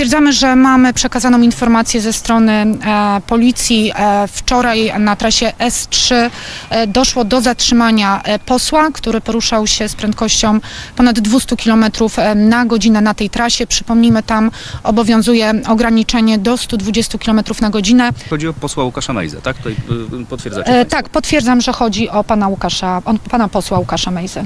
Potwierdzamy, że mamy przekazaną informację ze strony e, policji. E, wczoraj na trasie S3 e, doszło do zatrzymania e, posła, który poruszał się z prędkością ponad 200 km e, na godzinę na tej trasie. Przypomnijmy, tam obowiązuje ograniczenie do 120 km na godzinę. Chodzi o posła Łukasza Mejzę, tak? Tutaj y, y, potwierdzacie E, tak, potwierdzam, że chodzi o pana Łukasza, o pana posła Łukasza Mejzy.